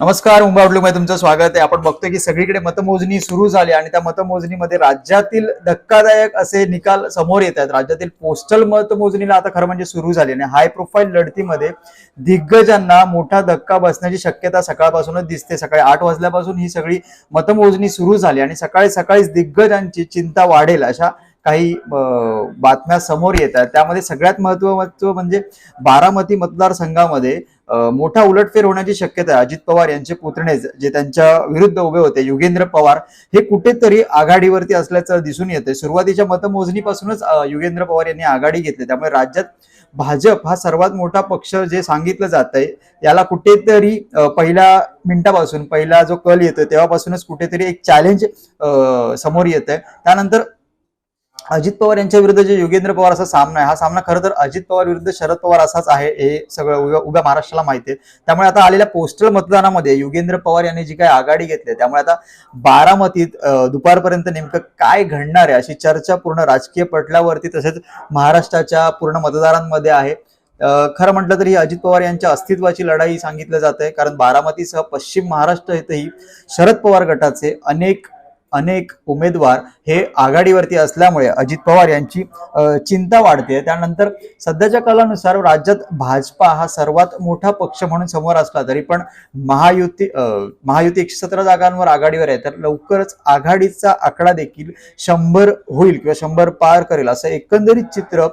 नमस्कारमध्ये तुमचं स्वागत आहे. आपण बघतोय की सगळीकडे मतमोजणी सुरू झाली आणि त्या मतमोजणीमध्ये राज्यातील धक्कादायक असे निकाल समोर येत आहेत. राज्यातील पोस्टल मतमोजणीला आता खरं म्हणजे सुरू झाली आणि हाय प्रोफाईल लढतीमध्ये दिग्गजांना मोठा धक्का बसण्याची शक्यता सकाळपासूनच दिसते. सकाळी आठ वाजल्यापासून ही सगळी मतमोजणी सुरू झाली आणि सकाळी सकाळीच दिग्गजांची चिंता वाढेल अशा काही बातम्या समोर येत आहेत त्यामध्ये सगळ्यात महत्वाचं म्हणजे बारामती मतदारसंघामध्ये मोठा उलटफेर होण्याची शक्यता आहे. अजित पवार यांचे पुतणे जे त्यांच्या विरुद्ध उभे होते. युगेंद्र पवार हे कुठेतरी आघाडीवरती असल्याचं दिसून येते सुरुवातीच्या मतमोजणीपासूनच युगेंद्र पवार यांनी आघाडी घेतली. त्यामुळे राज्यात भाजप हा सर्वात मोठा पक्ष जे सांगितलं जात आहे याला कुठेतरी पहिल्या मिनिटापासून पहिला जो कल येतोय तेव्हापासूनच कुठेतरी एक चॅलेंज समोर येत आहे त्यानंतर अजित पवार यांच्या विरुद्ध जे योगेंद्र पवार असा सामना आहे हा सामना खरं तर अजित पवार विरुद्ध शरद पवार असाच आहे हे सगळं उभ्या उभ्या महाराष्ट्राला माहिती आहे. त्यामुळे आता आलेल्या पोस्टल मतदानामध्ये योगेंद्र पवार यांनी जी काही आघाडी घेतली आहे, त्यामुळे आता बारामतीत दुपारपर्यंत नेमकं काय घडणार आहे अशी चर्चा पूर्ण राजकीय पटलावरती तसेच महाराष्ट्राच्या पूर्ण मतदारांमध्ये आहे. खरं म्हटलं तरी अजित पवार यांच्या अस्तित्वाची लढाई सांगितलं जात आहे कारण बारामतीसह पश्चिम महाराष्ट्र येथेही शरद पवार गटाचे अनेक अनेक उमेदवार हे आघाडीवरती असल्यामुळे अजित पवार यांची चिंता वाढते. त्यानंतर सध्याच्या कालानुसार राज्यात भाजपा हा सर्वात मोठा पक्ष म्हणून समोर असला तरी पण महायुती महायुती एकशे सतरा जागांवर आघाडीवर आहे. तर लवकरच आघाडीचा आकडा देखील शंभर होईल किंवा शंभर पार करेल असं एकंदरीत चित्र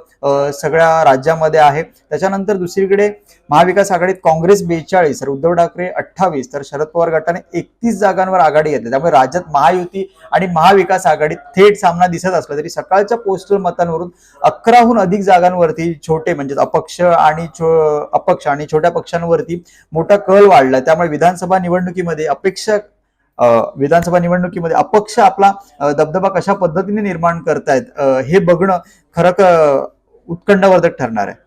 सगळ्या राज्यामध्ये आहे. त्याच्यानंतर दुसरीकडे महाविकास आघाडीत काँग्रेस बेचाळीस तर उद्धव ठाकरे अठ्ठावीस तर शरद पवार गटाने एकतीस जागांवर आघाडी घेतली. त्यामुळे राज्यात महायुती आणि महाविकास आघाडीत थेट सामना दिसत असला तरी सकाळच्या पोस्टल मतांवरून अकराहून अधिक जागांवरती छोटे म्हणजे अपक्ष आणि छो- अपक्ष आणि छोट्या पक्षांवरती मोठा कल वाढला. त्यामुळे विधानसभा निवडणुकीमध्ये अपेक्षा विधानसभा निवडणुकीमध्ये अपक्ष आपला दबदबा कशा पद्धतीने निर्माण करतायत हे बघणं खरं उत्कंठावर्धक ठरणार आहे.